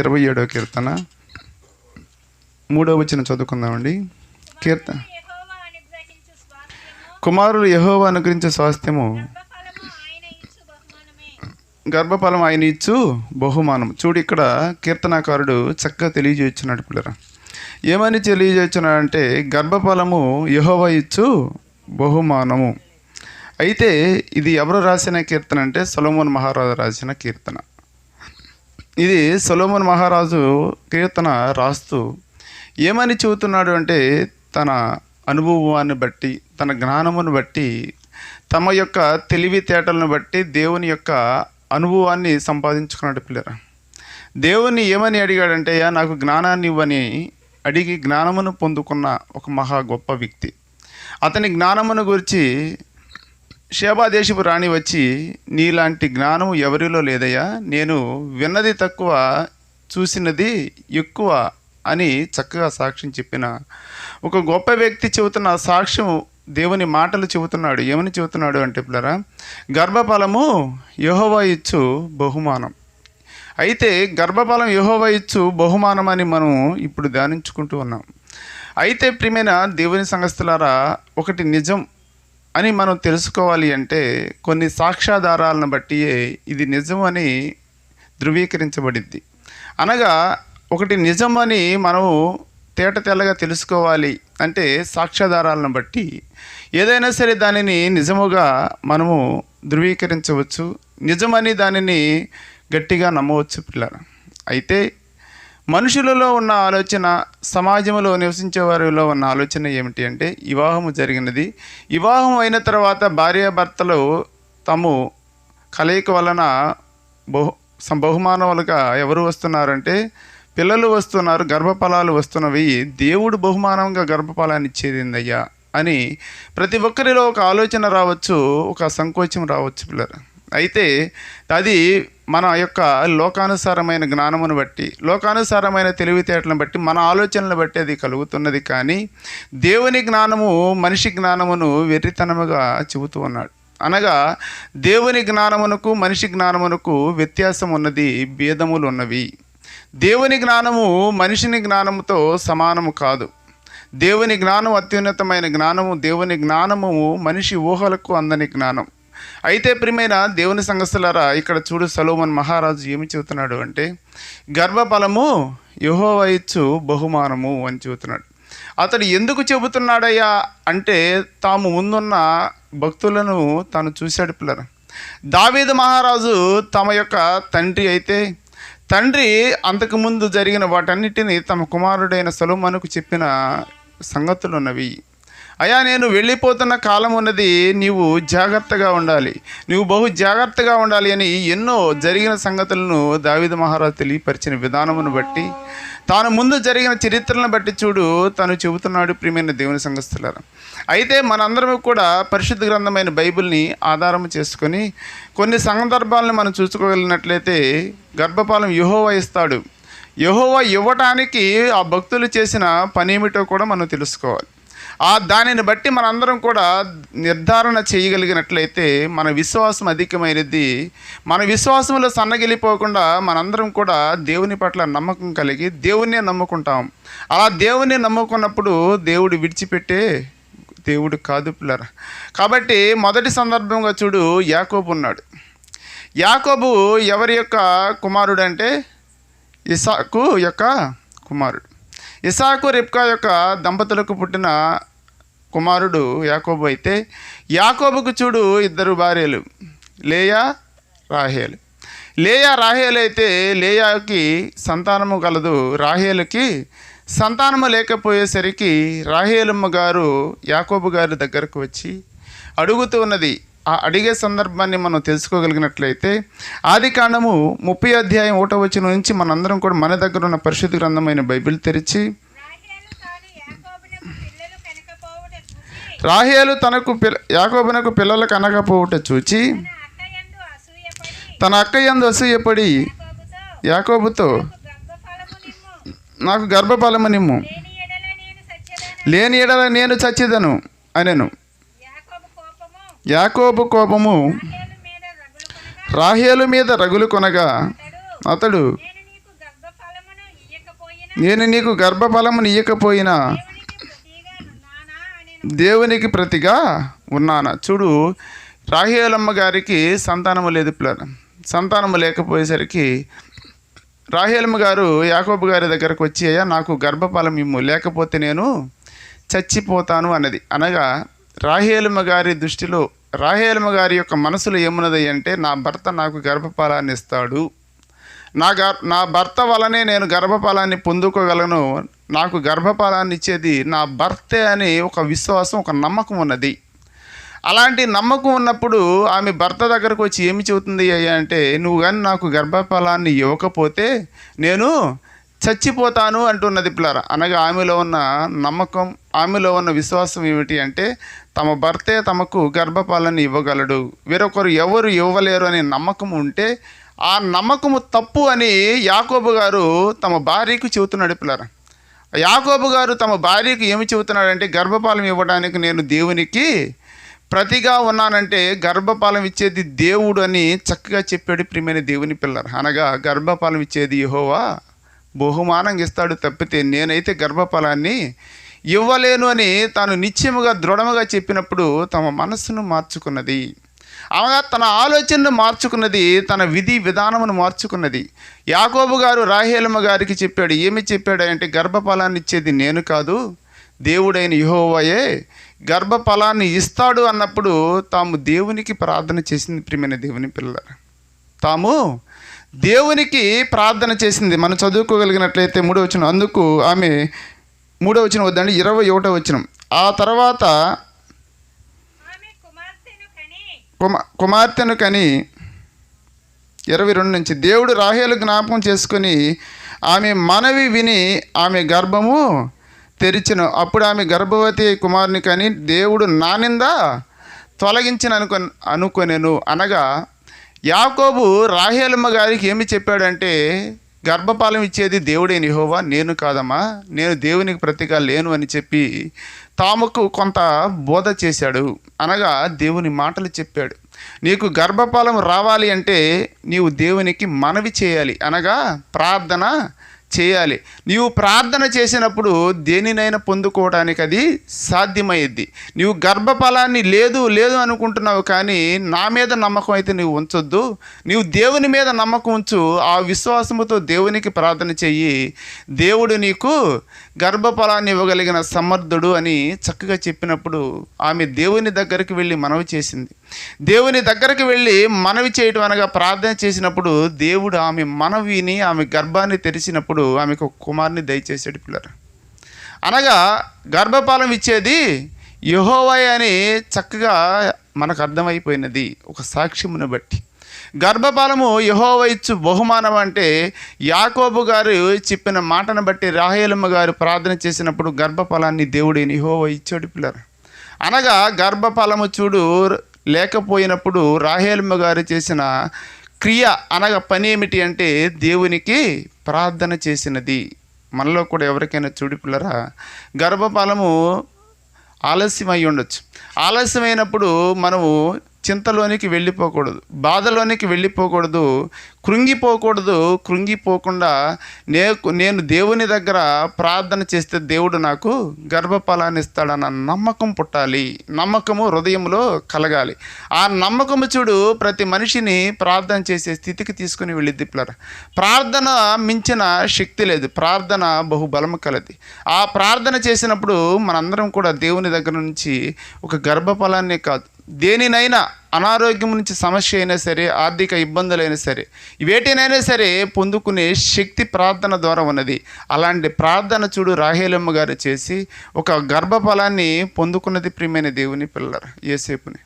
ఇరవై ఏడో కీర్తన. మూడో వచ్చిన చదువుకుందామండి. కీర్తన కుమారుడు కుమారులు యహోవా అనుగ్రహించే స్వాస్థ్యము. ఆయన ఇచ్చు గర్భఫలం ఆయన ఇచ్చు బహుమానం. చూడు ఇక్కడ కీర్తనాకారుడు చక్కగా తెలియజేస్తున్నాడు పిల్లరా. ఏమని తెలియజేస్తున్నాడంటే గర్భఫలము యహోవా ఇచ్చు బహుమానము. అయితే ఇది ఎవరు రాసిన కీర్తన అంటే సొలమోన్ మహారాజు రాసిన కీర్తన. ఇది సొలోమన్ మహారాజు కీర్తన రాస్తూ ఏమని చెబుతున్నాడు అంటే తన అనుభవాన్ని బట్టి తన జ్ఞానమును బట్టి తమ యొక్క తెలివితేటలను బట్టి దేవుని యొక్క అనుభవాన్ని సంపాదించుకున్నాడు పిల్లరా. దేవుని ఏమని అడిగాడంటే "అయ్యా, నాకు జ్ఞానాన్ని ఇవ్వని అడిగి జ్ఞానమును పొందుకున్న ఒక మహా గొప్ప వ్యక్తి. అతని జ్ఞానమును గురించి శేబాదేశపు రాణి వచ్చి నీలాంటి జ్ఞానం ఎవరిలో లేదయ్యా? నేను విన్నది తక్కువ చూసినది ఎక్కువ అని చక్కగా సాక్ష్యం చెప్పిన. ఒక గొప్ప వ్యక్తి చెబుతున్న సాక్ష్యం దేవుని మాటలు చెబుతున్నాడు. ఏమని చెబుతున్నాడు అంటే పిల్లరా గర్భఫలము యహోవా ఇచ్చు బహుమానం. అయితే గర్భఫలం యహోవా ఇచ్చు బహుమానం అని మనం ఇప్పుడు ధ్యానించుకుంటూ ఉన్నాం. అయితే ప్రియమైన దేవుని సంగస్తులారా ఒకటి నిజం. అని మనం తెలుసుకోవాలి అంటే కొన్ని సాక్ష్యాధారాలను బట్టి ఇది నిజం అని ధృవీకరించబడింది అనగా ఒకటి నిజం అని మనము తేట తెల్లగా తెలుసుకోవాలి అంటే సాక్ష్యాధారాలను బట్టి ఏదైనా సరే దానిని నిజముగా మనము ధృవీకరించవచ్చు నిజమని దానిని గట్టిగా నమ్మవచ్చు పిల్లల. అయితే మనుషులలో ఉన్న ఆలోచన సమాజంలో నివసించే వారిలో ఉన్న ఆలోచన ఏమిటి అంటే వివాహము జరిగినది. వివాహం అయిన తర్వాత భార్యాభర్తలు తాము కలయిక వలన బహు బహుమానములుగా ఎవరు వస్తున్నారంటే పిల్లలు వస్తున్నారు గర్భఫలాలు వస్తున్నవి. దేవుడు బహుమానంగా గర్భఫలాన్ని ఇచ్చేదిందయ్యా అని ప్రతి ఒక్కరిలో ఒక ఆలోచన రావచ్చు ఒక సంకోచం రావచ్చు పిల్లలు. అయితే అది మన యొక్క లోకానుసారమైన జ్ఞానమును బట్టి లోకానుసారమైన తెలివితేటలను బట్టి మన ఆలోచనలను బట్టి అది కలుగుతున్నది కానీ దేవుని జ్ఞానము మనిషి జ్ఞానమును వెర్రితనముగా చెబుతూ ఉన్నాడు. అనగా దేవుని జ్ఞానమునకు మనిషి జ్ఞానమునకు వ్యత్యాసం ఉన్నది భేదములు ఉన్నవి దేవుని జ్ఞానము మనిషిని జ్ఞానముతో సమానము కాదు. దేవుని జ్ఞానం అత్యున్నతమైన జ్ఞానము దేవుని జ్ఞానము మనిషి ఊహలకు అందని జ్ఞానం. అయితే ప్రియమైన దేవుని సంగస్తులారా ఇక్కడ చూడు సలోమన్ మహారాజు ఏమి చెబుతున్నాడు అంటే గర్భఫలము యహోవా బహుమానము అని చెబుతున్నాడు. అతడు ఎందుకు చెబుతున్నాడయ్యా అంటే తాము ముందున్న భక్తులను తాను చూశాడు పిల్లర. దావీదు మహారాజు తమ యొక్క తండ్రి అయితే తండ్రి అంతకుముందు జరిగిన వాటన్నిటిని తమ కుమారుడైన సొలొమోనుకు చెప్పిన సంగతులు ఉన్నవి అయ్యా నేను వెళ్ళిపోతున్న కాలం ఉన్నది నీవు జాగ్రత్తగా ఉండాలి. నువ్వు బహు జాగ్రత్తగా ఉండాలి అని ఎన్నో జరిగిన సంగతులను దావిద మహారాజు తెలియపరిచిన విధానమును బట్టి తాను ముందు జరిగిన చరిత్రలను బట్టి చూడు తను చెబుతున్నాడు ప్రియమైన దేవుని సంఘస్థులారా. అయితే మనందరం కూడా పరిశుద్ధ గ్రంథమైన బైబిల్ని ఆధారం చేసుకొని కొన్ని సందర్భాలను మనం చూసుకోగలిగినట్లయితే గర్భపాలం యహోవా ఇస్తాడు. యహోవా ఇవ్వటానికి ఆ భక్తులు చేసిన పని ఏమిటో కూడా మనం తెలుసుకోవాలి. ఆ దానిని బట్టి మనందరం కూడా నిర్ధారణ చేయగలిగినట్లయితే మన విశ్వాసం అధికమైనది. మన విశ్వాసంలో సన్నగిలిపోకుండా మనందరం కూడా దేవుని పట్ల నమ్మకం కలిగి దేవుణ్ణే నమ్ముకుంటాం. అలా దేవుణ్ణి నమ్ముకున్నప్పుడు దేవుడు విడిచిపెట్టే దేవుడు కాదు పిల్లర. కాబట్టి మొదటి సందర్భంగా చూడు యాకోబు ఉన్నాడు. యాకోబు ఎవరి యొక్క కుమారుడు అంటే? ఇసాకు యొక్క కుమారుడు. ఇసాకు రిప్కా యొక్క దంపతులకు పుట్టిన కుమారుడు యాకోబు అయితే యాకోబుకు చూడు ఇద్దరు భార్యలు లేయా రాహేలు. లేయా రాహేలు అయితే లేయాకి సంతానము కలదు రాహేలుకి సంతానము లేకపోయేసరికి రాహేలమ్మ గారు యాకోబు గారి దగ్గరకు వచ్చి అడుగుతూ ఉన్నది. ఆ అడిగే సందర్భాన్ని మనం తెలుసుకోగలిగినట్లయితే ఆది కాండము ముప్పై అధ్యాయం ఒకటో వచ్చిన నుంచి మనందరం కూడా మన దగ్గర ఉన్న పరిశుద్ధ గ్రంథమైన బైబిల్ తెరిచి రాహేలు తాను యాకోబునకు పిల్లలు కనకపోవుట చూసి రాహేలు తనకు పిల్ల యాకోబునకు పిల్లలు కనకపోవుట చూచి తన అక్క ఎందు అసూయపడి యాకోబుతో నాకు గర్భఫలము నిమ్ము లేని ఎడల నేను చచ్చిదను అనెను. యాకోబు కోపము రాహేలు మీద రగులు కొనగా అతడు నేను నీకు గర్భఫలమును ఇయ్యకపోయినా దేవునికి ప్రతిగా దేవునికి ఉన్నానా? చూడు రాహేలమ్మ గారికి సంతానము లేదు పిల్లలు సంతానము లేకపోయేసరికి రాహేలమ్మ గారు యాకోబు గారి దగ్గరకు వచ్చి అయ్యా నాకు గర్భఫలం ఇమ్ము లేకపోతే నేను చచ్చిపోతాను అన్నది. అనగా రాహేలమ్మ గారి దృష్టిలో రాహేలమ్మ గారి యొక్క మనసులో ఏమున్నది అంటే నా భర్త నాకు గర్భఫలాన్ని ఇస్తాడు నా గర్ నా భర్త వలనే నేను గర్భఫలాన్ని పొందుకోగలను. నాకు గర్భఫలాన్ని ఇచ్చేది నా భర్తే అని ఒక విశ్వాసం ఒక నమ్మకం ఉన్నది. అలాంటి నమ్మకం ఉన్నప్పుడు ఆమె భర్త దగ్గరకు వచ్చి ఏమి చెబుతుంది అయ్యా అంటే నువ్వు కానీ నాకు గర్భఫలాన్ని ఇవ్వకపోతే నేను చచ్చిపోతాను అంటున్నది పిల్లర అనగా ఆమెలో ఉన్న నమ్మకం ఆమెలో ఉన్న విశ్వాసం ఏమిటి అంటే తమ భర్తే తమకు గర్భఫలాన్ని ఇవ్వగలడు. వేరొకరు ఎవరు ఇవ్వలేరు అనే నమ్మకం ఉంటే ఆ నమ్మకము తప్పు అని యాకోబు గారు తమ భార్యకు చెబుతున్నాడు పిల్లరా యాకోబు గారు తమ భార్యకు ఏమి చెబుతున్నాడంటే గర్భపాలం ఇవ్వడానికి నేను దేవునికి ప్రతిగా ఉన్నానంటే గర్భపాలం ఇచ్చేది దేవుడు అని చక్కగా చెప్పాడు ప్రియమైన దేవుని పిల్లరు అనగా గర్భపాలం ఇచ్చేది యహోవా బహుమానంగా ఇస్తాడు తప్పితే నేనైతే గర్భఫలాన్ని ఇవ్వలేను అని తాను నిత్యముగా దృఢముగా చెప్పినప్పుడు తమ మనస్సును మార్చుకున్నది. ఆమె తన ఆలోచనను మార్చుకున్నది తన విధి విధానమును మార్చుకున్నది. యాకోబు గారు రాహేలమ్మ గారికి చెప్పాడు ఏమి చెప్పాడు అంటే గర్భఫలాన్ని ఇచ్చేది నేను కాదు దేవుడైన యెహోవాయే. గర్భఫలాన్ని ఇస్తాడు అన్నప్పుడు తాము దేవునికి ప్రార్థన చేసింది ప్రియమైన దేవుని పిల్లలు తాము దేవునికి ప్రార్థన చేసింది. మనం చదువుకోగలిగినట్లయితే మూడో వచ్చిన అందుకు ఆమె మూడో వచ్చిన వద్దండి ఇరవై ఒకటో వచ్చిన ఆ తర్వాత కుమ కుమార్తెను కని ఇరవై రెండు నుంచి దేవుడు రాహేలు జ్ఞాపకం చేసుకొని ఆమె మనవి విని ఆమె గర్భము తెరిచిన. అప్పుడు ఆమె గర్భవతి కుమారుని కని దేవుడు నానింద తొలగించిన అనుకొ అనుకొనెను. అనగా యాకోబు రాహేలమ్మ గారికి ఏమి చెప్పాడంటే గర్భపాలం ఇచ్చేది దేవుడే నిహోవా నేను కాదమ్మా నేను దేవునికి ప్రతిగా లేను అని చెప్పి తాముకు కొంత బోధ చేశాడు. అనగా దేవుని మాటలు చెప్పాడు. నీకు గర్భఫలం రావాలి అంటే నీవు దేవునికి మనవి చేయాలి. అనగా ప్రార్థన చేయాలి. నీవు ప్రార్థన చేసినప్పుడు దేనినైనా పొందుకోవడానికి అది సాధ్యమయ్యిద్ది నీవు గర్భఫలాన్ని లేదు లేదు అనుకుంటున్నావు కానీ నా మీద నమ్మకం అయితే నీవు ఉంచొద్దు. నీవు దేవుని మీద నమ్మకం ఉంచు. ఆ విశ్వాసముతో దేవునికి ప్రార్థన చెయ్యి. దేవుడు నీకు గర్భఫలాన్ని ఇవ్వగలిగిన సమర్థుడు అని చక్కగా చెప్పినప్పుడు ఆమె దేవుని దగ్గరికి వెళ్ళి మనవి చేసింది. దేవుని దగ్గరికి వెళ్ళి మనవి చేయటం అనగా ప్రార్థన చేసినప్పుడు దేవుడు ఆమె మనవిని ఆమె గర్భాన్ని తెరిచినప్పుడు ఆమెకు ఒక కుమారుని దయచేసాడు పిల్లలు. అనగా గర్భఫలం ఇచ్చేది యహోవయ అని చక్కగా మనకు అర్థమైపోయినది. ఒక సాక్ష్యమును బట్టి. గర్భఫలము యహోవ ఇచ్చు బహుమానం అంటే యాకోబు గారు చెప్పిన మాటను బట్టి రాహేలమ్మ గారు ప్రార్థన చేసినప్పుడు గర్భఫలాన్ని దేవుడిని యహోవ ఇచ్చాడు పిల్లలు. అనగా గర్భఫలము చూడు లేకపోయినప్పుడు రాహేలమ్మ గారు చేసిన క్రియ అనగా పని ఏమిటి అంటే దేవునికి ప్రార్థన చేసినది. మనలో కూడా ఎవరికైనా చూడు పిల్లరా గర్భఫలము ఆలస్యం అయి ఉండొచ్చు. ఆలస్యమైనప్పుడు మనము చింతలోనికి వెళ్ళిపోకూడదు బాధలోనికి వెళ్ళిపోకూడదు కృంగిపోకూడదు కృంగిపోకుండా నే నేను దేవుని దగ్గర ప్రార్థన చేస్తే దేవుడు నాకు గర్భఫలాన్ని ఇస్తాడన్న నమ్మకం పుట్టాలి. నమ్మకము హృదయంలో కలగాలి. ఆ నమ్మకము చూడు ప్రతి మనిషిని ప్రార్థన చేసే స్థితికి తీసుకుని వెళ్ళిద్ది పిల్లరా. ప్రార్థన మించిన శక్తి లేదు ప్రార్థన బహుబలము కలది. ఆ ప్రార్థన చేసినప్పుడు మనందరం కూడా దేవుని దగ్గర నుంచి ఒక గర్భఫలాన్ని కాదు దేనినైనా అనారోగ్యం నుంచి సమస్య అయినా సరే ఆర్థిక ఇబ్బందులైనా సరే వేటినైనా సరే పొందుకునే శక్తి ప్రార్థన ద్వారా ఉన్నది. అలాంటి ప్రార్థన చూడు రాహేలమ్మ గారు చేసి ఒక గర్భఫలాన్ని పొందుకున్నది ప్రియమైన దేవుని పిల్లలు ఏసేపుని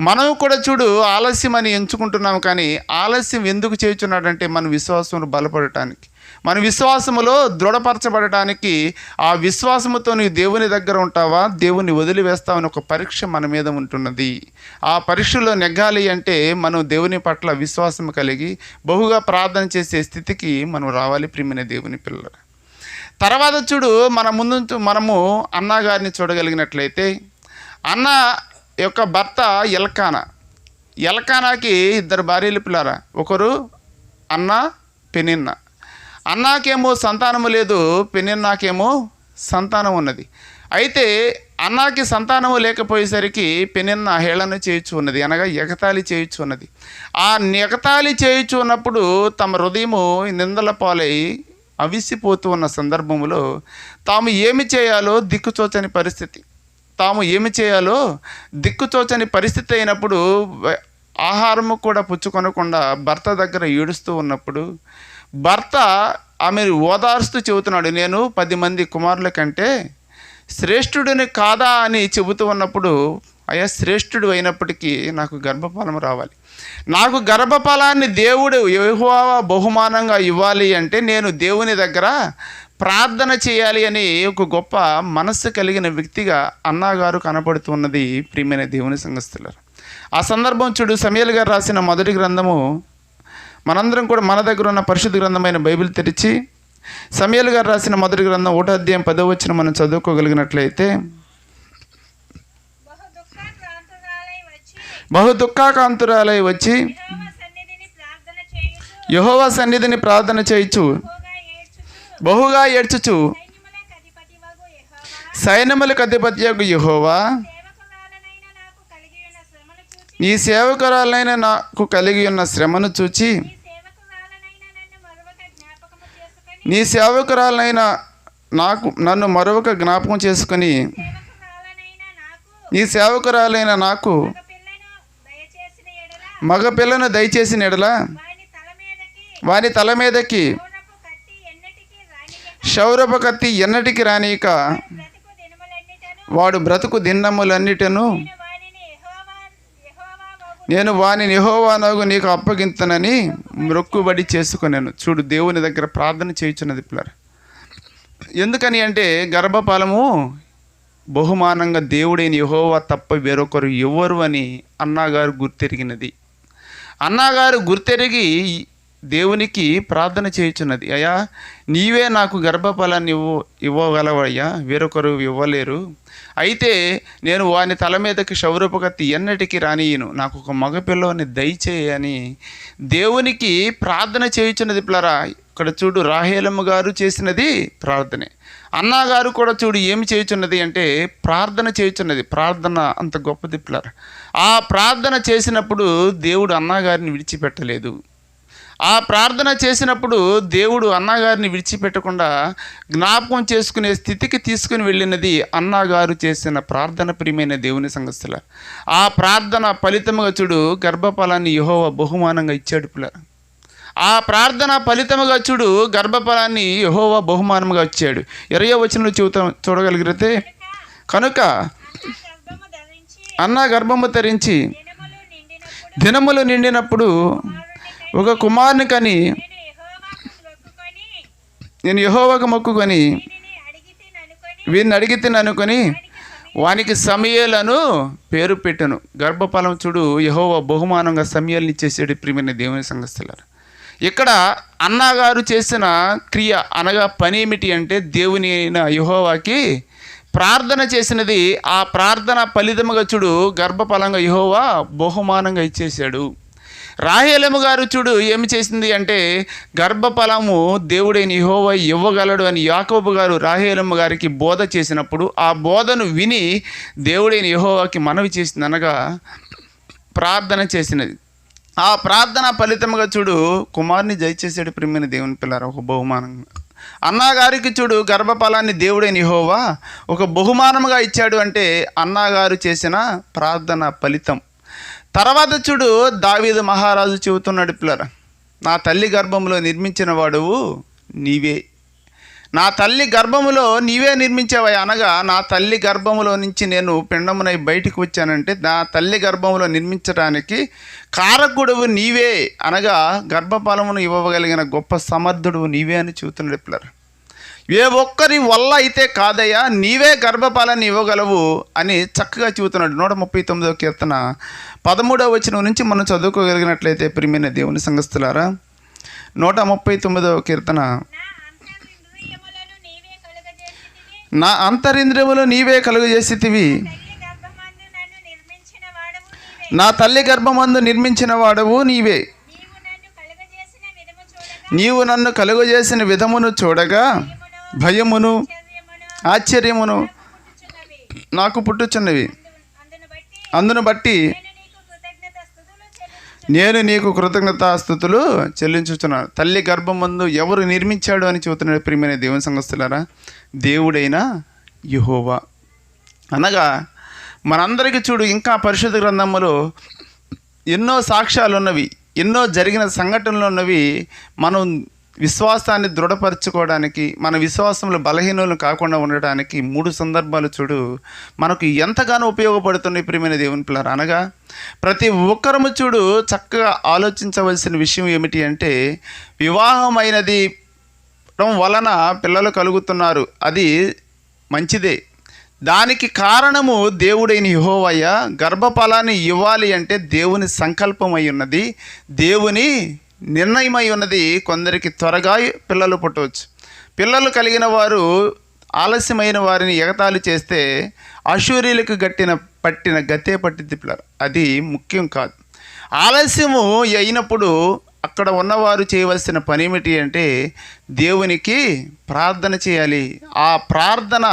మనం కూడా చూడు ఆలస్యం అని ఎంచుకుంటున్నాం కానీ ఆలస్యం ఎందుకు చేస్తున్నాడంటే మన విశ్వాసం బలపడటానికి. మన విశ్వాసములో దృఢపరచబడటానికి ఆ విశ్వాసముతో నీవు దేవుని దగ్గర ఉంటావా? దేవుని వదిలివేస్తావని ఒక పరీక్ష మన మీద ఉంటున్నది. ఆ పరీక్షలో నెగ్గాలి అంటే మనం దేవుని పట్ల విశ్వాసం కలిగి బహుగా ప్రార్థన చేసే స్థితికి మనం రావాలి ప్రియమైన దేవుని పిల్లలు. తర్వాత చూడు మన ముందు మనము అన్నగారిని చూడగలిగినట్లయితే అన్న యొక్క భర్త ఎల్కానా. ఎల్కానాకి ఇద్దరు భార్యలు పిల్లారా? ఒకరు అన్న పెనిన్న. అన్నాకేమో సంతానము లేదు పెనిన్నాకేమో సంతానం ఉన్నది. అయితే అన్నాకి సంతానము లేకపోయేసరికి పెనిన్న హేళన చేయొచ్చు ఉన్నది అనగా ఎగతాళి చేయొచ్చు ఉన్నది. ఆ ఎగతాళి చేయొచ్చు ఉన్నప్పుడు తమ హృదయము నిందల పాలై అవిసిపోతూ ఉన్న సందర్భంలో తాము ఏమి చేయాలో దిక్కుచోచని పరిస్థితి. తాము ఏమి చేయాలో దిక్కుచోచని పరిస్థితి అయినప్పుడు ఆహారము కూడా పుచ్చుకొనకుండా భర్త దగ్గర ఏడుస్తూ ఉన్నప్పుడు భర్త ఆమె ఓదార్స్తూ చెబుతున్నాడు నేను పది మంది కుమారుల కంటే శ్రేష్ఠుడిని కాదా అని చెబుతూ ఉన్నప్పుడు అయ్యా శ్రేష్ఠుడు అయినప్పటికీ నాకు గర్భఫలం రావాలి. నాకు గర్భఫలాన్ని దేవుడు యహోవా బహుమానంగా ఇవ్వాలి అంటే నేను దేవుని దగ్గర ప్రార్థన చేయాలి అని ఒక గొప్ప మనస్సు కలిగిన వ్యక్తిగా అన్నగారు కనపడుతున్నది ప్రియమైన దేవుని సంగస్తులారు ఆ సందర్భం చూడు సమయల్ గారు రాసిన మొదటి గ్రంథము మనందరం కూడా మన దగ్గర ఉన్న పరిశుద్ధ గ్రంథమైన బైబిల్ తెరిచి సమయల్ గారు రాసిన మొదటి గ్రంథం ఒకటో అధ్యాయం పదో వచ్చిన మనం చదువుకోగలిగినట్లయితే బహు దుఃఖాకాంతురాలై వచ్చి యహోవ సన్నిధిని ప్రార్థన చేయుచు బహుగా ఏడ్చుచు బహుగా ఏడ్చుచు సైన్యములకు అధిపతివగు యెహోవా యహోవా నీ సేవకురాలైన నాకు కలిగి ఉన్న శ్రమను చూచి నీ సేవకురాలనైన నన్ను మరొక జ్ఞాపకము చేసుకొని నీ సేవకురాలైన నాకు నన్ను మరొక జ్ఞాపకం చేసుకుని నీ సేవకురాలైన నాకు దయచేసిన మగ పిల్లను దయచేసి నెడలా వాని తల మీదకి వాని కత్తి రానియక ఎన్నటికి రానీక వాడు బ్రతుకు దిన్నములన్నిటను నేను వానిని యెహోవా యెహోవా వగు నేను వాని నిహోవానగు నీకు అప్పగింతనని మొక్కుబడి చేసుకున్నాను చూడు దేవుని దగ్గర ప్రార్థన చేయుచున్నది పిల్లలు ఎందుకని అంటే గర్భఫలము బహుమానంగా దేవుడైన యహోవా తప్ప వేరొకరు ఎవరు అని అన్నగారు గుర్తెరిగినది. అన్నగారు గుర్తెరిగి దేవునికి ప్రార్థన చేయుచున్నది. అయ్యా నీవే నాకు గర్భఫలాన్ని ఇవ్వ ఇవ్వగలవయ్యా వేరొకరు ఇవ్వలేరు. అయితే నేను వాని తల మీదకి శౌరపకత్తి ఎన్నటికి రానియను నాకు ఒక మగపిల్లని దయచేయని దేవునికి ప్రార్థన చేయుచున్నది ప్లరా ఇక్కడ చూడు రాహేలమ్మ గారు చేసినది ప్రార్థనే. అన్నగారు కూడా చూడు ఏమి చేయుచున్నది అంటే ప్రార్థన చేయుచున్నది. ప్రార్థన అంత గొప్పది పిల్లరా. ఆ ప్రార్థన చేసినప్పుడు దేవుడు అన్నగారిని విడిచిపెట్టలేదు. ఆ ప్రార్థన చేసినప్పుడు దేవుడు అన్నగారిని విడిచిపెట్టకుండా జ్ఞాపకం చేసుకునే స్థితికి తీసుకుని వెళ్ళినది అన్నగారు చేసిన ప్రార్థన ప్రియమైన దేవుని సంగస్తుల. ఆ ప్రార్థన ఫలితముగా చూడు గర్భఫలాన్ని యహోవ బహుమానంగా ఇచ్చాడు పిల్ల. ఆ ప్రార్థన ఫలితముగా చూడు గర్భఫలాన్ని యహోవ బహుమానముగా ఇచ్చాడు. ఇరవై వచనంలో చూత చూడగలిగితే కనుక అన్న గర్భము ధరించి దినములు నిండినప్పుడు ఒక కుమారుని కని నేను యెహోవాకు మొక్కుకొని వీరిని అడిగితే అనుకొని వానికి సమయలను పేరు పెట్టను. గర్భఫలం చూడు యహోవ బహుమానంగా సమయాలను ఇచ్చేసాడు ప్రియమైన దేవుని సంగస్తులారు ఇక్కడ అన్నగారు చేసిన క్రియ అనగా పని ఏమిటి అంటే దేవుని అయిన యహోవాకి ప్రార్థన చేసినది. ఆ ప్రార్థన ఫలితముగా చూడు గర్భఫలంగా యహోవా బహుమానంగా ఇచ్చేశాడు. రాహేలమ్మ గారు చూడు ఏమి చేసింది అంటే గర్భఫలము దేవుడైన యహోవ ఇవ్వగలడు అని యాకోబు గారు రాహేలమ్మ గారికి బోధ చేసినప్పుడు ఆ బోధను విని దేవుడైన యహోవాకి మనవి చేసింది అనగా ప్రార్థన చేసినది. ఆ ప్రార్థన ఫలితముగా చూడు కుమార్ని జయచేసాడు ప్రియమైన దేవుని పిల్లర ఒక బహుమానంగా. అన్నగారికి చూడు గర్భఫలాన్ని దేవుడైన యెహోవా ఒక బహుమానముగా ఇచ్చాడు అంటే అన్నగారు చేసిన ప్రార్థన ఫలితం. తర్వాత చూడు దావీదు మహారాజు చెబుతున్నాడు పిల్లర నా తల్లి గర్భంలో నిర్మించిన వాడువు నీవే. నా తల్లి గర్భములో నీవే నిర్మించావై? అనగా నా తల్లి గర్భములో నుంచి నేను పిండమునై బయటికి వచ్చానంటే నా తల్లి గర్భములో నిర్మించడానికి కారకుడువు నీవే. అనగా గర్భఫలమును ఇవ్వగలిగిన గొప్ప సమర్థుడు నీవే అని చెబుతున్నాడు పిల్లరు. ఏ ఒక్కరి వల్ల అయితే కాదయ్యా నీవే గర్భపాలని ఇవ్వగలవు అని చక్కగా చెబుతున్నాడు. నూట ముప్పై తొమ్మిదవ కీర్తన. పదమూడవ వచనం నుంచి మనం చదువుకోగలిగినట్లయితే ప్రియమైన దేవుని సంగస్తులారా నూట ముప్పై తొమ్మిదవ కీర్తన. నా అంతరింద్రియములు నీవే కలుగజేసితివి. నా తల్లి గర్భమందు నిర్మించిన వాడవు నీవే. నీవు నన్ను కలుగజేసిన విధమును చూడగా భయమును ఆశ్చర్యమును నాకు పుట్టుచున్నవి. అందును బట్టి నేను నీకు కృతజ్ఞత స్థుతులు చెల్లించుచున్నాను తల్లి గర్భం ముందు ఎవరు నిర్మించాడు అని చెబుతున్నాడు ప్రియమైన దేవుని సంగస్తులారా దేవుడైన యహోవా. అనగా మనందరికీ చూడు ఇంకా పరిశుద్ధ గ్రంథములో ఎన్నో సాక్ష్యాలు ఉన్నవి ఎన్నో జరిగిన సంఘటనలు ఉన్నవి మనం విశ్వాసాన్ని దృఢపరచుకోవడానికి మన విశ్వాసంలో బలహీనలు కాకుండా ఉండడానికి మూడు సందర్భాలు చూడు. మనకు ఎంతగానో ఉపయోగపడుతున్నాయి ప్రియమైన దేవుని పిల్లలు అనగా ప్రతి ఒక్కరము చూడు చక్కగా ఆలోచించవలసిన విషయం ఏమిటి అంటే వివాహమైనది వలన పిల్లలు కలుగుతున్నారు. అది మంచిదే. దానికి కారణము దేవుడైన యహోవయ్య గర్భఫలాన్ని ఇవ్వాలి అంటే దేవుని సంకల్పమై ఉన్నది. దేవుని నిర్ణయమై ఉన్నది కొందరికి త్వరగా పిల్లలు పుట్టవచ్చు. పిల్లలు కలిగిన వారు ఆలస్యమైన వారిని ఎగతాళి చేస్తే అశూరీలకు గట్టిన పట్టిన గతే పట్టిద్ది పిల్లలు. అది ముఖ్యం కాదు. ఆలస్యము అయినప్పుడు అక్కడ ఉన్నవారు చేయవలసిన పని ఏమిటి అంటే దేవునికి ప్రార్థన చేయాలి. ఆ ప్రార్థన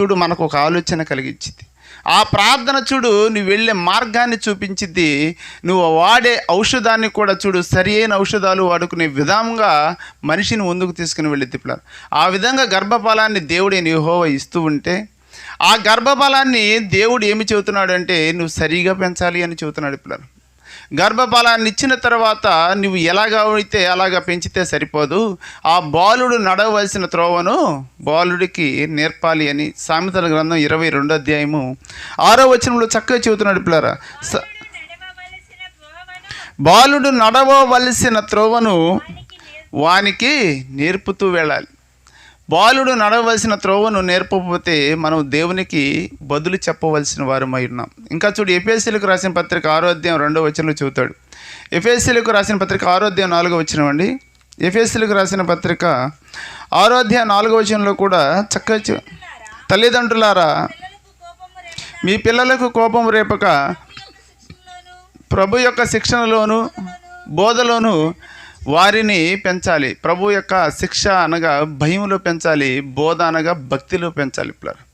చూడు మనకు ఒక ఆలోచన కలిగించింది ఆ ప్రార్థన చూడు నువ్వు వెళ్ళే మార్గాన్ని చూపించిద్ది నువ్వు వాడే ఔషధాన్ని కూడా చూడు సరి అయిన ఔషధాలు వాడుకునే విధంగా మనిషిని ముందుకు తీసుకుని వెళ్ళిద్ది పిల్లలు ఆ విధంగా గర్భఫలాన్ని దేవుడే నిహోవ ఇస్తూ ఉంటే ఆ గర్భఫలాన్ని దేవుడు ఏమి చెబుతున్నాడు అంటే నువ్వు సరిగా పెంచాలి అని చెబుతున్నాడు పిల్లలు. గర్భఫలాన్ని ఇచ్చిన తర్వాత నువ్వు ఎలాగా అయితే అలాగా పెంచితే సరిపోదు ఆ బాలుడు నడవలసిన త్రోవను బాలుడికి నేర్పాలి అని సామెతల గ్రంథం ఇరవై రెండో అధ్యాయము ఆరో వచనంలో చక్కగా చెబుతున్నాడు పిల్లరా. స- బాలుడు నడవవలసిన త్రోవను వానికి నేర్పుతూ వెళ్ళాలి. బాలుడు నడవలసిన త్రోవను నేర్పకపోతే మనం దేవునికి బదులు చెప్పవలసిన వారమై ఉన్నాం. ఇంకా చూడు ఎఫ్ఎస్సీలకు రాసిన పత్రిక ఆరోగ్యం రెండో వచనంలో చూతాడు ఎఫ్ఎస్సీలకు రాసిన పత్రిక ఆరోగ్యం నాలుగో వచనం అండి. ఎఫ్ఎస్సీలకు రాసిన పత్రిక ఆరోధ్య నాలుగో వచనంలో కూడా చక్కగా తల్లిదండ్రులారా మీ పిల్లలకు కోపం రేపక ప్రభు యొక్క శిక్షణలోను బోధలోను వారిని పెంచాలి. ప్రభు యొక్క శిక్ష అనగా భయంలో పెంచాలి బోధ అనగా భక్తిలో పెంచాలి పిల్లలు.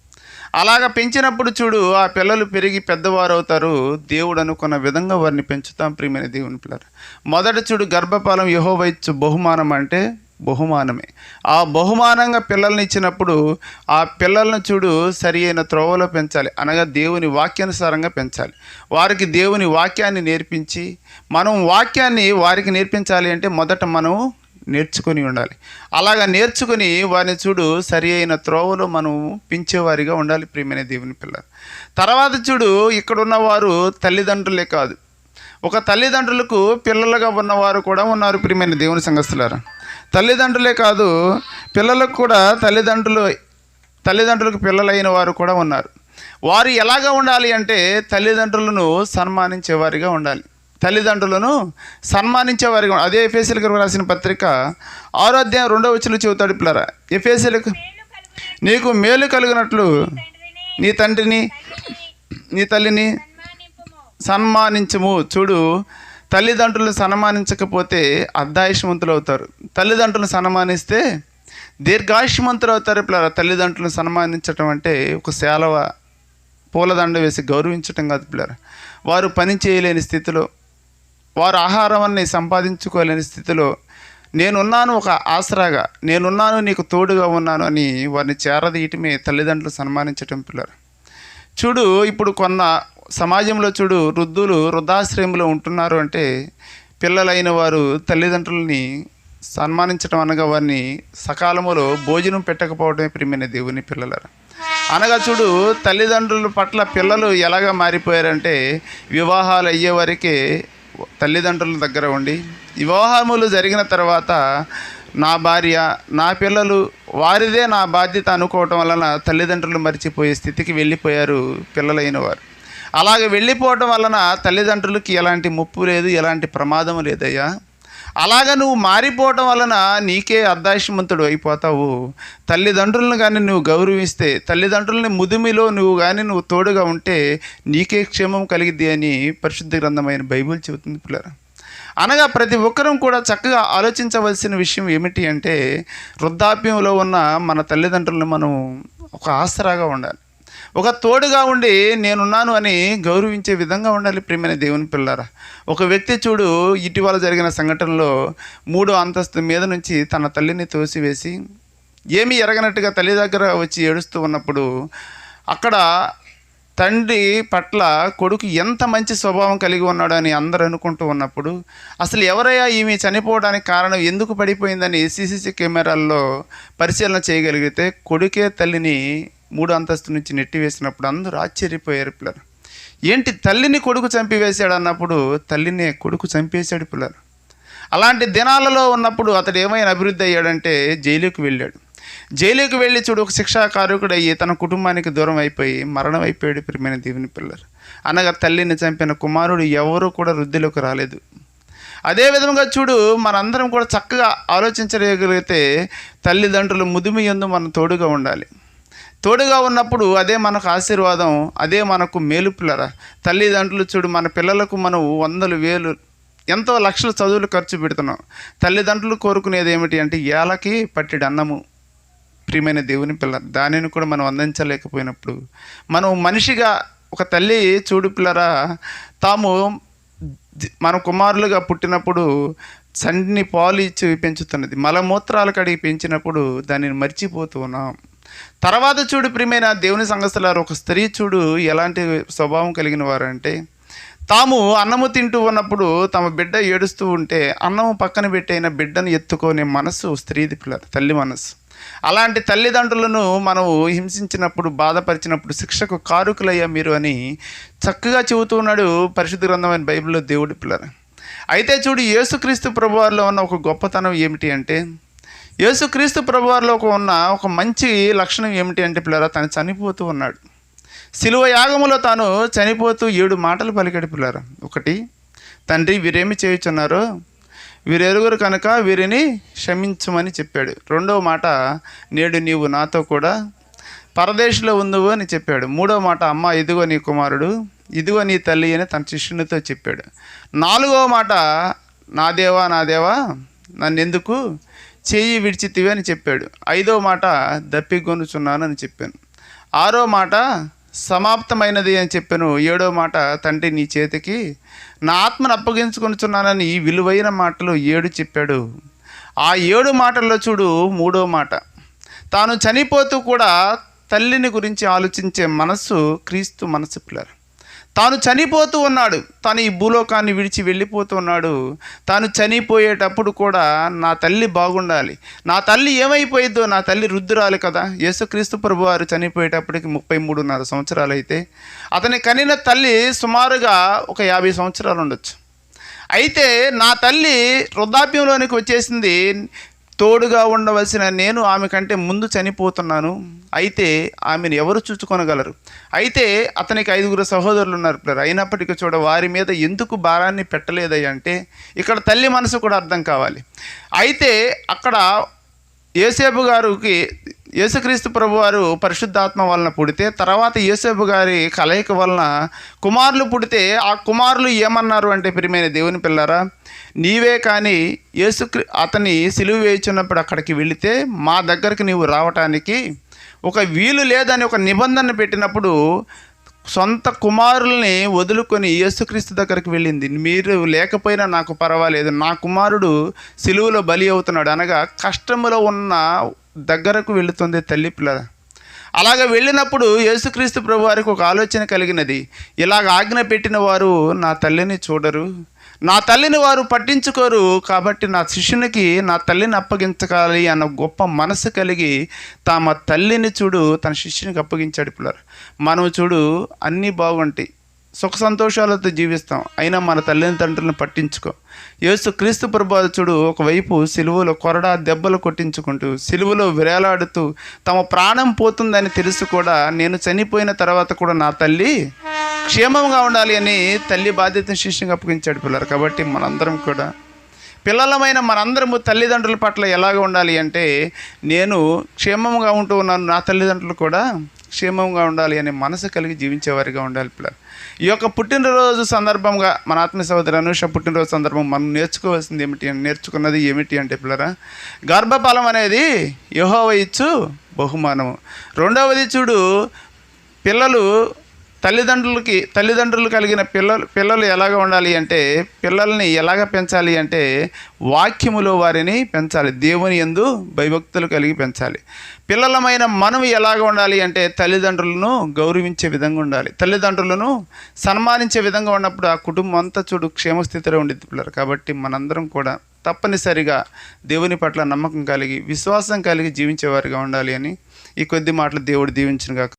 అలాగ పెంచినప్పుడు చూడు ఆ పిల్లలు పెరిగి పెద్దవారు అవుతారు దేవుడు అనుకున్న విధంగా వారిని పెంచుతాం ప్రియమైన దేవుని పిల్లలు. మొదట చూడు గర్భపాలం యహోవైచ్చు బహుమానం అంటే బహుమానమే. ఆ బహుమానంగా పిల్లల్ని ఇచ్చినప్పుడు ఆ పిల్లలను చూడు సరి అయిన త్రోవలో పెంచాలి. అనగా దేవుని వాక్యానుసారంగా పెంచాలి. వారికి దేవుని వాక్యాన్ని నేర్పించి మనం వాక్యాన్ని వారికి నేర్పించాలి అంటే మొదట మనం నేర్చుకొని ఉండాలి. అలాగా నేర్చుకుని వారిని చూడు సరి అయిన త్రోవలో మనం పెంచేవారిగా ఉండాలి ప్రియమైన దేవుని పిల్లలు. తర్వాత చూడు ఇక్కడున్న వారు తల్లిదండ్రులే కాదు. ఒక తల్లిదండ్రులకు పిల్లలుగా ఉన్నవారు కూడా ఉన్నారు ప్రియమైన దేవుని సంగస్తులారా తల్లిదండ్రులే కాదు పిల్లలకు కూడా తల్లిదండ్రులు తల్లిదండ్రులకు పిల్లలైన వారు కూడా ఉన్నారు. వారు ఎలాగా ఉండాలి అంటే తల్లిదండ్రులను సన్మానించేవారిగా ఉండాలి. తల్లిదండ్రులను సన్మానించేవారిగా అదే ఎఫ్ఎస్సీలకు రాసిన పత్రిక ఆరోధ్యం రెండో వచ్చిన చెబుతాడు పిల్లరా. ఎఫ్ఎస్సీలకు నీకు మేలు కలిగినట్లు నీ తండ్రిని నీ తల్లిని సన్మానించము. చూడు తల్లిదండ్రులను సన్మానించకపోతే అర్ధాయుష్మంతులు అవుతారు తల్లిదండ్రులను సన్మానిస్తే దీర్ఘాయుష్మంతులు అవుతారు. పిల్లల తల్లిదండ్రులను సన్మానించటం అంటే ఒక సేలవ పూలదండ వేసి గౌరవించటం కాదు పిల్లల. వారు పని చేయలేని స్థితిలో వారు ఆహారాన్ని సంపాదించుకోలేని స్థితిలో నేనున్నాను ఒక ఆసరాగా నేనున్నాను నీకు తోడుగా ఉన్నాను అని వారిని చేరదీయటమే తల్లిదండ్రులు సన్మానించటం పిల్లలు. చూడు ఇప్పుడు కొన్న సమాజంలో చూడు వృద్ధులు వృద్ధాశ్రయంలో ఉంటున్నారు అంటే పిల్లలైన వారు తల్లిదండ్రులని సన్మానించడం అనగా వారిని సకాలములో భోజనం పెట్టకపోవడమే ప్రియమైన దేవుని పిల్లల అనగా చూడు తల్లిదండ్రుల పట్ల పిల్లలు ఎలాగ మారిపోయారంటే వివాహాలు అయ్యే వరకే తల్లిదండ్రుల దగ్గర ఉండి వివాహములు జరిగిన తర్వాత నా భార్య నా పిల్లలు వారిదే నా బాధ్యత అనుకోవటం వలన తల్లిదండ్రులు మర్చిపోయే స్థితికి వెళ్ళిపోయారు పిల్లలైన వారు. అలాగే వెళ్ళిపోవటం వలన తల్లిదండ్రులకి ఎలాంటి ముప్పు లేదు ఎలాంటి ప్రమాదం లేదయ్యా. అలాగ నువ్వు మారిపోవటం వలన నీకే అర్ధాశమంతుడు అయిపోతావు. తల్లిదండ్రులను కానీ నువ్వు గౌరవిస్తే తల్లిదండ్రులని ముదిమిలో నువ్వు కానీ నువ్వు తోడుగా ఉంటే నీకే క్షేమం కలిగిద్ది అని పరిశుద్ధ గ్రంథమైన బైబిల్ చెబుతుంది పిల్లరా. అనగా ప్రతి ఒక్కరూ కూడా చక్కగా ఆలోచించవలసిన విషయం ఏమిటి అంటే వృద్ధాప్యంలో ఉన్న మన తల్లిదండ్రులను మనం ఒక ఆసరాగా ఉండాలి. ఒక తోడుగా ఉండి నేనున్నాను అని గౌరవించే విధంగా ఉండాలి ప్రియమైన దేవుని పిల్లరా. ఒక వ్యక్తి చూడు ఇటీవల జరిగిన సంఘటనలో మూడో అంతస్తు మీద నుంచి తన తల్లిని తోసివేసి ఏమీ ఎరగనట్టుగా తల్లి దగ్గర వచ్చి ఏడుస్తూ ఉన్నప్పుడు అక్కడ తండ్రి పట్ల కొడుకు ఎంత మంచి స్వభావం కలిగి ఉన్నాడు అని అందరూ అనుకుంటూ ఉన్నప్పుడు అసలు ఎవరయ్యా ఈమె చనిపోవడానికి కారణం ఎందుకు పడిపోయిందని సీసీసీ కెమెరాల్లో పరిశీలన చేయగలిగితే కొడుకే తల్లిని మూడు అంతస్తు నుంచి నెట్టివేసినప్పుడు అందరూ ఆశ్చర్యపోయారు పిల్లలు. ఏంటి తల్లిని కొడుకు చంపివేశాడు అన్నప్పుడు తల్లిని కొడుకు చంపేశాడు పిల్లలు. అలాంటి దినాలలో ఉన్నప్పుడు అతడు ఏమైనా అభివృద్ధి అయ్యాడంటే జైలుకి వెళ్ళాడు. జైలుకి వెళ్ళి చూడు ఒక శిక్షాకారకుడు అయ్యి తన కుటుంబానికి దూరం అయిపోయి మరణం అయిపోయాడు ప్రియమైన దేవుని పిల్లలు. అనగా తల్లిని చంపిన కుమారుడు ఎవరూ కూడా వృద్ధిలోకి రాలేదు. అదే విధంగా చూడు మనందరం కూడా చక్కగా ఆలోచించగలిగితే తల్లిదండ్రులు ముదుమి ఎందు మనం తోడుగా ఉండాలి. తోడుగా ఉన్నప్పుడు అదే మనకు ఆశీర్వాదం అదే మనకు మేలుపులరా. తల్లిదండ్రులు చూడు మన పిల్లలకు మనం వందలు వేలు ఎంతో లక్షల చదువులు ఖర్చు పెడుతున్నాం. తల్లిదండ్రులు కోరుకునేది ఏమిటి అంటే ఏలకి పట్టిడు అన్నము ప్రియమైన దేవుని పిల్ల దానిని కూడా మనం అందించలేకపోయినప్పుడు. మనం మనిషిగా ఒక తల్లి చూడు పిల్లరా తాము మన కుమారులుగా పుట్టినప్పుడు చండిని పాలు ఇచ్చి పెంచుతున్నది మలమూత్రాలు కడిగి పెంచినప్పుడు దానిని మర్చిపోతూ ఉన్నాం. తర్వాత చూడు ప్రియమైన దేవుని సంగస్తులారు ఒక స్త్రీ చూడు ఎలాంటి స్వభావం కలిగిన వారంటే తాము అన్నము తింటూ ఉన్నప్పుడు తమ బిడ్డ ఏడుస్తూ ఉంటే అన్నము పక్కన పెట్టైన బిడ్డను ఎత్తుకునే మనసు స్త్రీది పిల్ల తల్లి మనసు అలాంటి తల్లిదండ్రులను మనం హింసించినప్పుడు బాధపరిచినప్పుడు శిక్షకు కారుకులయ్యా మీరు అని చక్కగా చెబుతూ ఉన్నాడు పరిశుద్ధ గ్రంథమైన బైబిల్లో దేవుడి పిల్లర అయితే చూడు యేసుక్రీస్తు ప్రభువారిలో ఉన్న ఒక గొప్పతనం ఏమిటి అంటే యేసుక్రీస్తు ప్రభువారిలో ఉన్న ఒక మంచి లక్షణం ఏమిటి అంటే పిల్లరా తను చనిపోతూ ఉన్నాడు. శిలువ యాగములో తాను చనిపోతూ ఏడు మాటలు పలికాడు పిల్లరా. ఒకటి తండ్రి వీరేమి చేయుచున్నారో వీరెరుగురు కనుక వీరిని క్షమించమని చెప్పాడు. రెండవ మాట నేడు నీవు నాతో కూడా పరదేశంలో ఉందువు అని చెప్పాడు. మూడో మాట అమ్మ ఇదిగో నీ కుమారుడు ఇదిగో నీ తల్లి అని తన శిష్యునితో చెప్పాడు. నాలుగవ మాట నా దేవా నా దేవా నన్నెందుకు చేయి విడిచితివి అని చెప్పాడు. ఐదో మాట దప్పిగొనుచున్నాను అని చెప్పాను. ఆరో మాట సమాప్తమైనది అని చెప్పాను. ఏడో మాట తండ్రి నీ చేతికి నా ఆత్మను అప్పగించుకొనుచున్నానని ఈ విలువైన మాటలు ఏడు చెప్పాడు. ఆ ఏడు మాటల్లో చూడు మూడో మాట. తాను చనిపోతూ కూడా తల్లిని గురించి ఆలోచించే మనస్సు క్రీస్తు మనసు పిల్లరు తాను చనిపోతూ ఉన్నాడు. తను ఈ భూలోకాన్ని విడిచి వెళ్ళిపోతూ ఉన్నాడు. తాను చనిపోయేటప్పుడు కూడా నా తల్లి బాగుండాలి. నా తల్లి ఏమైపోయిద్దో నా తల్లి రుద్దురాలి కదా. యేసుక్రీస్తు ప్రభు వారు చనిపోయేటప్పటికి ముప్పై మూడున్నర సంవత్సరాలు అయితే అతని కనిన తల్లి సుమారుగా ఒక యాభై సంవత్సరాలు ఉండొచ్చు. అయితే నా తల్లి వృద్ధాప్యంలోనికి వచ్చేసింది తోడుగా ఉండవలసిన నేను ఆమె కంటే ముందు చనిపోతున్నాను. అయితే ఆమెను ఎవరు చూచుకొనగలరు? అయితే అతనికి ఐదుగురు సహోదరులు ఉన్నారు పిల్లలు. అయినప్పటికీ చూడ వారి మీద ఎందుకు భారాన్ని పెట్టలేదంటే అంటే ఇక్కడ తల్లి మనసు కూడా అర్థం కావాలి. అయితే అక్కడ ఏసేపు గారికి యేసుక్రీస్తు ప్రభు వారు పరిశుద్ధాత్మ వలన పుడితే తర్వాత యేసేపు గారి కలయిక వలన కుమారులు పుడితే ఆ కుమారులు ఏమన్నారు అంటే ప్రియమైన దేవుని పిల్లరా నీవే కానీ యేసుక్రీ అతని సిలువ వేయించున్నప్పుడు అక్కడికి వెళితే మా దగ్గరికి నీవు రావటానికి ఒక వీలు లేదని ఒక నిబంధన పెట్టినప్పుడు సొంత కుమారుల్ని వదులుకొని యేసుక్రీస్తు దగ్గరికి వెళ్ళింది. మీరు లేకపోయినా నాకు పర్వాలేదు. నా కుమారుడు సిలువలో బలి అవుతున్నాడు అనగా కష్టములో ఉన్న దగ్గరకు వెళుతుంది తల్లి పిల్ల. అలాగ వెళ్ళినప్పుడు యేసుక్రీస్తు ప్రభు వారికి ఒక ఆలోచన కలిగినది. ఇలాగ ఆజ్ఞ పెట్టిన వారు నా తల్లిని చూడరు. నా తల్లిని వారు పట్టించుకోరు కాబట్టి నా శిష్యునికి నా తల్లిని అప్పగించగాలి అన్న గొప్ప మనసు కలిగి తమ తల్లిని చూడు తన శిష్యునికి అప్పగించాడు పిల్లలు మనం చూడు అన్నీ బాగుంటాయి. సుఖ సంతోషాలతో జీవిస్తాం. అయినా మన తల్లిని తండ్రులను పట్టించుకో. యేసు క్రీస్తు ప్రభావం ఒకవైపు సిలువలో కొరడా దెబ్బలు కొట్టించుకుంటూ సిలువలో విరేలాడుతూ తమ ప్రాణం పోతుందని తెలుసు కూడా నేను చనిపోయిన తర్వాత కూడా నా తల్లి క్షేమంగా ఉండాలి అని తల్లి బాధ్యతను శిష్యంగా అప్పగించాడు పిల్లలు. కాబట్టి మనందరం కూడా పిల్లలమైన మనందరము తల్లిదండ్రుల పట్ల ఎలాగ ఉండాలి అంటే నేను క్షేమంగా ఉంటూ ఉన్నాను నా తల్లిదండ్రులు కూడా క్షేమంగా ఉండాలి అనే మనసు కలిగి జీవించేవారిగా ఉండాలి పిల్లలు. ఈ యొక్క పుట్టినరోజు సందర్భంగా మన ఆత్మ సహోదరి అనుష పుట్టినరోజు సందర్భం మనం నేర్చుకోవాల్సింది ఏమిటి అని నేర్చుకున్నది ఏమిటి అంటే పిల్లరా గర్భఫలం అనేది యహోవ ఇచ్చు బహుమానము. రెండవది చూడు పిల్లలు తల్లిదండ్రులకి తల్లిదండ్రులు కలిగిన పిల్లలు పిల్లలు ఎలాగ ఉండాలి అంటే పిల్లల్ని ఎలాగ పెంచాలి అంటే వాక్యములో వారిని పెంచాలి దేవుని ఎందు భయభక్తులు కలిగి పెంచాలి. పిల్లలమైన మనం ఎలాగ ఉండాలి అంటే తల్లిదండ్రులను గౌరవించే విధంగా ఉండాలి. తల్లిదండ్రులను సన్మానించే విధంగా ఉన్నప్పుడు ఆ కుటుంబం అంతా చూడు క్షేమస్థితిలో ఉండిద్ది పిల్లలు. కాబట్టి మనందరం కూడా తప్పనిసరిగా దేవుని పట్ల నమ్మకం కలిగి విశ్వాసం కలిగి జీవించేవారిగా ఉండాలి అని ఈ కొద్ది మాటలు దేవుడు దీవించిన